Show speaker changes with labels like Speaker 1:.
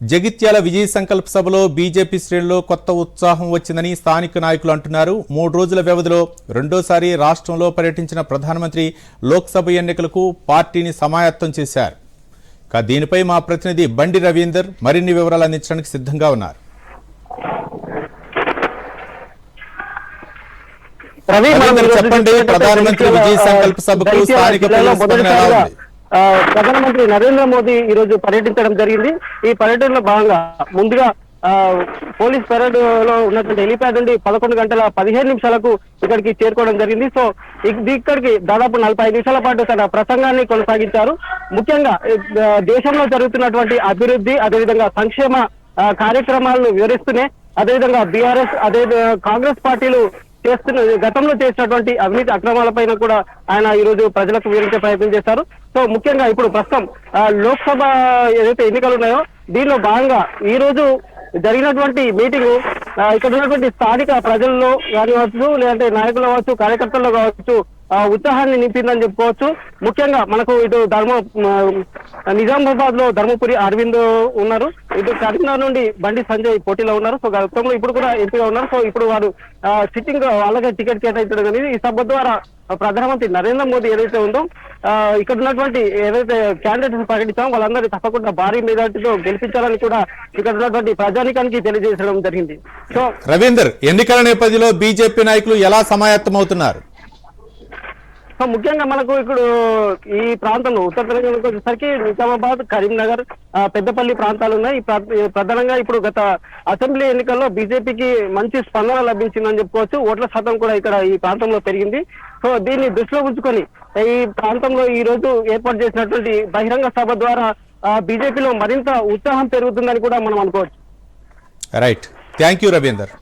Speaker 1: జగిత్యాల విజయ సంకల్ప సభలో బీజేపీ శ్రేణుల్లో కొత్త ఉత్సాహం వచ్చిందని స్థానిక నాయకులు అంటున్నారు. మూడు రోజుల వ్యవధిలో రెండోసారి రాష్ట్రంలో పర్యటించిన ప్రధానమంత్రి లోక్సభ ఎన్నికలకు పార్టీని సమాయత్తం చేశారు. ఇక దీనిపై మా ప్రతినిధి బండి రవీందర్ మరిన్ని వివరాలు అందించడానికి సిద్ధంగా ఉన్నారు. చెప్పండి, ప్రధానమంత్రి విజయ్ సంకల్ప సభకు స్థానిక
Speaker 2: ప్రధానమంత్రి నరేంద్ర మోదీ ఈ రోజు పర్యటించడం జరిగింది. ఈ పర్యటనలో భాగంగా ముందుగా ఆ, పోలీస్ పెరడ్లో ఉన్నటువంటి హెలిప్యాడ్ నుండి పదకొండు గంటల పదిహేను నిమిషాలకు ఇక్కడికి చేరుకోవడం జరిగింది. సో ఇక్కడికి దాదాపు నలభై నిమిషాల పాటు తన ప్రసంగాన్ని కొనసాగించారు. ముఖ్యంగా దేశంలో జరుగుతున్నటువంటి అభివృద్ధి అదేవిధంగా సంక్షేమ కార్యక్రమాలను వివరిస్తూనే అదేవిధంగా బీఆర్ఎస్ అదే కాంగ్రెస్ పార్టీలు చేస్తున్న గతంలో చేసినటువంటి అవినీతి అక్రమాలపైన కూడా ఆయన ఈ రోజు ప్రజలకు వివరించే ప్రయత్నం చేశారు. సో ముఖ్యంగా ఇప్పుడు ప్రస్తుతం లోక్సభ ఏదైతే ఎన్నికలు ఉన్నాయో దీనిలో భాగంగా ఈ రోజు జరిగినటువంటి మీటింగ్ ఇక్కడ ఉన్నటువంటి స్థానిక ప్రజల్లో కానివచ్చు లేదంటే నాయకులు కావచ్చు కార్యకర్తల్లో కావచ్చు ఉత్సాహాన్ని నింపిందని చెప్పుకోవచ్చు. ముఖ్యంగా మనకు ఇటు ధర్మ నిజామాబాద్లో ధర్మపురి అరవింద్ ఉన్నారు. ఇటు కరీంనగర్ నుండి బండి సంజయ్ పోటీలో ఉన్నారు. సో గతంలో ఇప్పుడు కూడా ఎంపీగా ఉన్నారు. సో ఇప్పుడు వారు సిట్టింగ్ వాళ్ళకే టికెట్ కేటాయించడం అనేది ఈ సభ ద్వారా ప్రధానమంత్రి నరేంద్ర మోదీ ఏదైతే ఉందో ఇక్కడ ఉన్నటువంటి ఏదైతే క్యాండిడేట్స్ ప్రకటించామో వాళ్ళందరూ తప్పకుండా భారీ మెజార్టీతో గెలిపించాలని కూడా ఇక్కడ ఉన్నటువంటి ప్రజానికానికి తెలియజేసడం జరిగింది. సో
Speaker 1: రవీందర్ ఎన్నికల నేపథ్యంలో బీజేపీ నాయకులు ఎలా సమాయత్తమవుతున్నారు?
Speaker 2: అవుతున్నారు ముఖ్యంగా మనకు ఇప్పుడు ఈ ప్రాంతంలో ఉత్తర తెలంగాణకు వచ్చేసరికి నిజామాబాద్ కరీంనగర్ పెద్దపల్లి ప్రాంతాలు ఉన్నాయి. ఈ ప్రధానంగా ఇప్పుడు గత అసెంబ్లీ ఎన్నికల్లో బీజేపీకి మంచి స్పందన లభించిందని చెప్పుకోవచ్చు. ఓట్ల శాతం కూడా ఇక్కడ ఈ ప్రాంతంలో పెరిగింది. సో దీన్ని దృష్టిలో ఉంచుకొని ఈ ప్రాంతంలో ఈ రోజు ఏర్పాటు చేసినటువంటి బహిరంగ సభ ద్వారా బీజేపీలో మరింత ఉత్సాహం పెరుగుతుందని కూడా మనం అనుకోవచ్చు.
Speaker 1: Right thank you Ravinder